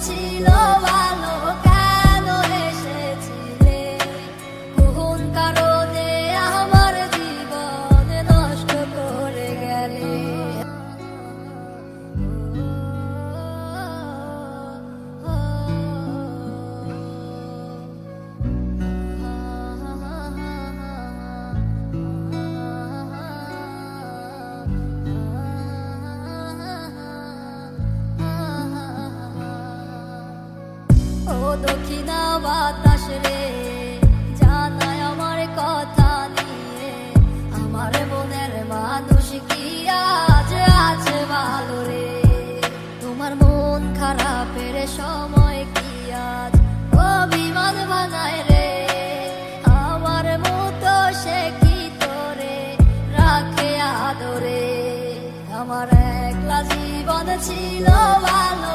ছিল ভালো দক্ষিণা বাতাস রে, জানায় আমার কথা নিয়ে। আমার মনের মানুষ কি আছে ভালো রে? তোমার মন খারাপের সময় কি আজ অভিমান বানায় রে? আমার মতো সে কি তোরে রাখে আদরে? আমার একলা জীবন ছিল ভালো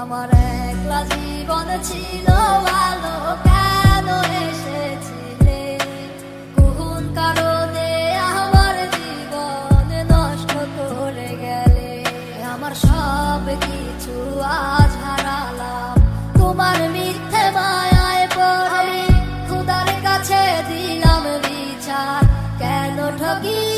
আমার একলা জীবন ছিল ভালো, কেন এসেছিলে? কোন কারণে আমার জীবন নষ্ট করে গেলে? আমার সব কিছু আজ হারালাম। তোমার মিথ্যে মায়ায় পড়ে খুদার কাছে দিলাম বিচার। কেন ঠকি